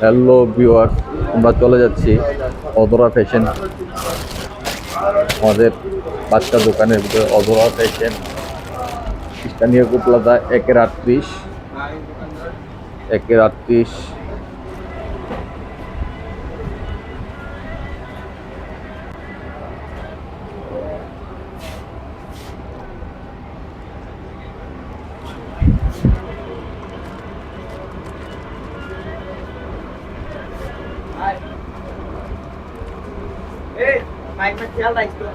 Hello viewers আমরা চলে যাচ্ছি অধরা ফ্যাশন আমাদের বাচ্চা দোকানের ভিতরে অধরা ফ্যাশন স্থানীয় কুপলাদা, একের আটত্রিশ। একের আটত্রিশ। মাইকটা খেয়াল রাখবে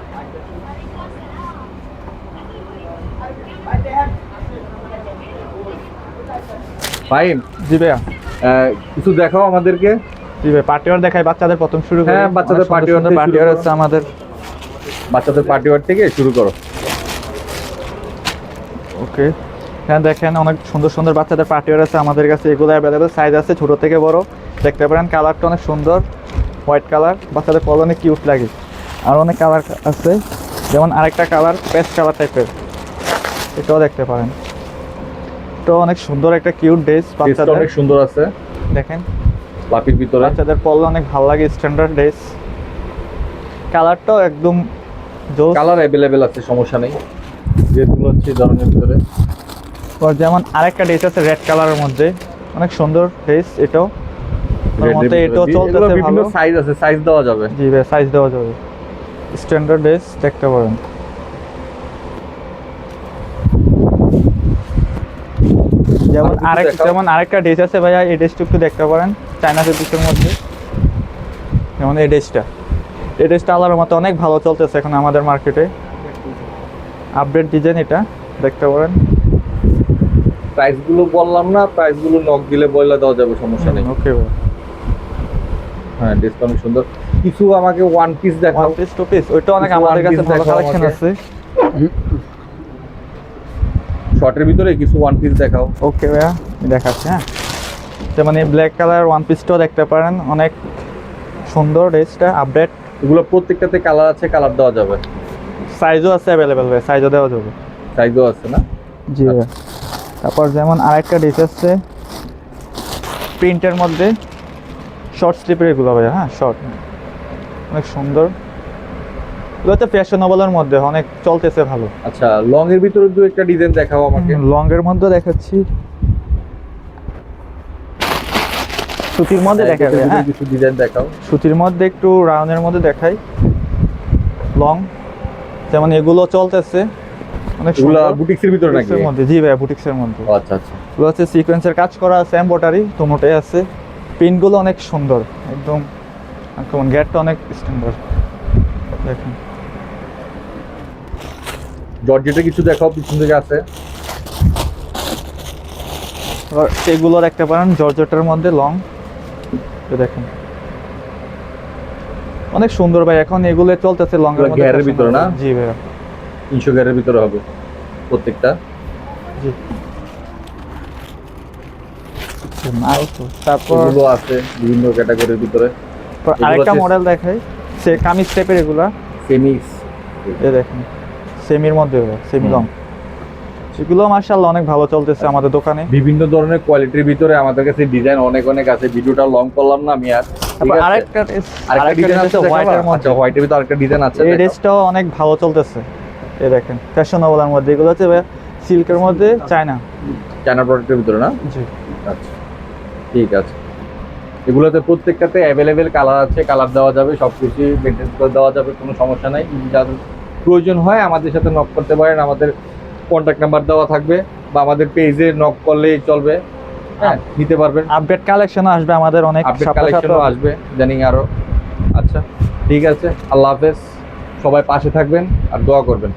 ফাইম জি ভাইয়া। কিছু দেখাও আমাদেরকে? জি ভাই পার্টিওয়ার দেখাই বাচ্চাদের প্রথম শুরু হ্যাঁ বাচ্চাদের পার্টিওয়ার পার্টিওয়ার হচ্ছে আমাদের। বাচ্চাদের পার্টিওয়ার থেকে শুরু করো। ওকে হ্যাঁ দেখেন অনেক সুন্দর সুন্দর বাচ্চাদের পার্টিওয়ার আছে আমাদের কাছে। এগুলো অ্যাভেলেবেল সাইজ আছে ছোট থেকে বড়। দেখতে পারেন কালারটা অনেক সুন্দর হোয়াইট কালার বাচ্চাদের পরনে কিউট লাগে। আর অনেক কালার আছে। যেমন আরেকটা কালার পেস্ট কালার টাইপের এটাও দেখতে পারেন। তো অনেক সুন্দর একটা কিউট ড্রেস বাচ্চাদের। অনেক সুন্দর আছে। দেখেন। লাপির ভিতরে। বাচ্চাদের পরলে অনেক ভালো লাগে স্ট্যান্ডার্ড ড্রেস কালারটাও একদম কালার অ্যাভেলেবেল আছে সমস্যা নেই। যেগুলো হচ্ছে ধরনের ভিতরে। যেমন আরেকটা ড্রেস আছে রেড কালারের মধ্যে। অনেক সুন্দর ড্রেস এটাও। এর এটাও চলতেছে বিভিন্ন সাইজ আছে সাইজ দেওয়া যাবে। জি ভাই সাইজ দেওয়া যাবে। স্ট্যান্ডার্ড ড্রেস দেখতে পারেন। যেমন আর কিছু আরেক। যেমন আরেকটা ড্রেস আছে ভাইয়া এই ড্রেসটা একটু দেখতে পারেন চায়না ফেব্রিক্সের মধ্যে। যেমন এই ড্রেসটা এই ড্রেসটা আলার মতো অনেক ভালো চলতেছে এখন আমাদের মার্কেটে আপডেট ডিজাইন এটা দেখতে পারেন। প্রাইসগুলো বললাম না প্রাইসগুলো নক দিলে বইলা দেওয়া যাবে সমস্যা নেই। ওকে ভাই। হ্যাঁ ড্রেসটা অনেক সুন্দর। কিছু আমাকে ওয়ান পিস দেখাও। ওয়ান পিস টু পিস ওইটা অনেক আমাদের কাছে ভালো কালেকশন আছে। শর্টের ভিতরে কিছু ওয়ান পিস দেখাও। ওকে ভাইয়া দেখাচ্ছি হ্যাঁ। এই ব্ল্যাক কালার ওয়ান পিসটাও দেখতে পারেন। অনেক সুন্দর ড্রেসটা আপডেট এগুলো প্রত্যেকটাতে কালার আছে কালার দেওয়া যাবে। সাইজও আছে অ্যাভেলেবেল ভাই সাইজও দেওয়া যাবে। সাইজও আছে না? জি তারপর যেমন আরেকটা ড্রেস আছে প্রিন্টের মধ্যে। শর্ট স্লিপের এগুলো ভাইয়া হ্যাঁ শর্ট অনেক সুন্দর। এগুলো হচ্ছে ফ্যাশনেবলের মধ্যে অনেক চলতেছে ভালো। আচ্ছা লং এর ভিতরে দু একটা ডিজাইন দেখাও আমাকে। লংয়ের মধ্যে দেখাচ্ছি। সুতির মধ্যে হ্যাঁ, দেখাবে হ্যাঁ। কিছু ডিজাইন দেখাও। সুতির মধ্যে একটু রাউন্ডের মধ্যে দেখাই। লং যেমন এগুলো চলতেছে। অনেক বুটিক্সের ভিতরে নাকি? মধ্যে জি ভাই বুটিক্সের মধ্যে। আচ্ছা আচ্ছা। এগুলো হচ্ছে সিকোয়েন্সের কাজ করা আছে এম্বোটারি তোমোটাই আছে। পিনগুলো অনেক সুন্দর একদম কেমন গ্যাটটা অনেক স্ট্যান্ডার্ড দেখুন। জর্জেটে কিছু দেখাও পিছন থেকে আছে। এবার এগুলো দেখতে পারেন জর্জেটের মধ্যে লং দেখেন। অনেক সুন্দর ভাই এখন এগুলো চলতেছে লং এগুলো ঘেরের ভিতরে না? জি ভাইয়া তিনশো গ্যারের ভিতরে হবে প্রত্যেকটা। জি। আর তো, তারপর এগুলো আছে বিভিন্ন ক্যাটাগরির ভিতরে। আরেকটা মডেল দেখাই। সে কামিজ টাইপের এগুলা। সেমিক্স এ দেখেন সেমির মধ্যে সেমি লং সেগুলো মার্শাল্লাহ অনেক ভালো চলতেছে আমাদের দোকানে। বিভিন্ন ধরনের কোয়ালিটির ভিতরে আমাদের কাছে ডিজাইন অনেক অনেক আছে। ভিডিওটা লং করলাম না আমি আর। আরেকটা আরেকটা ডিজাইন আছে হোয়াইটের মধ্যে। হোয়াইটের ভিতরে আরেকটা ডিজাইন আছে এই দেখাও। ড্রেসটাও অনেক ভালো চলতেছে। এই দেখেন ফ্যাশনেবলের মধ্যে। এগুলো সিল্কের মধ্যে চায়না চায়না প্রোডাক্টের ভিতরে না? জি। আচ্ছা। ঠিক আছে। এগুলোতে প্রত্যেকটাতে অ্যাভেলেবেল কালার আছে কালার দেওয়া যাবে সব কিছু মেনটেন করে দেওয়া যাবে কোনো সমস্যা নাই। যাদের প্রয়োজন হয় আমাদের সাথে নক করতে পারেন আমাদের কন্ট্যাক্ট নাম্বার দেওয়া থাকবে বা আমাদের পেজে নক করলেই চলবে। হ্যাঁ নিতে পারবেন। আপডেট কালেকশন আসবে আমাদের অনেক আপডেট কালেকশনও আসবে জানি আরও আচ্ছা ঠিক আছে আল্লাহ হাফেজ। সবাই পাশে থাকবেন আর দোয়া করবেন।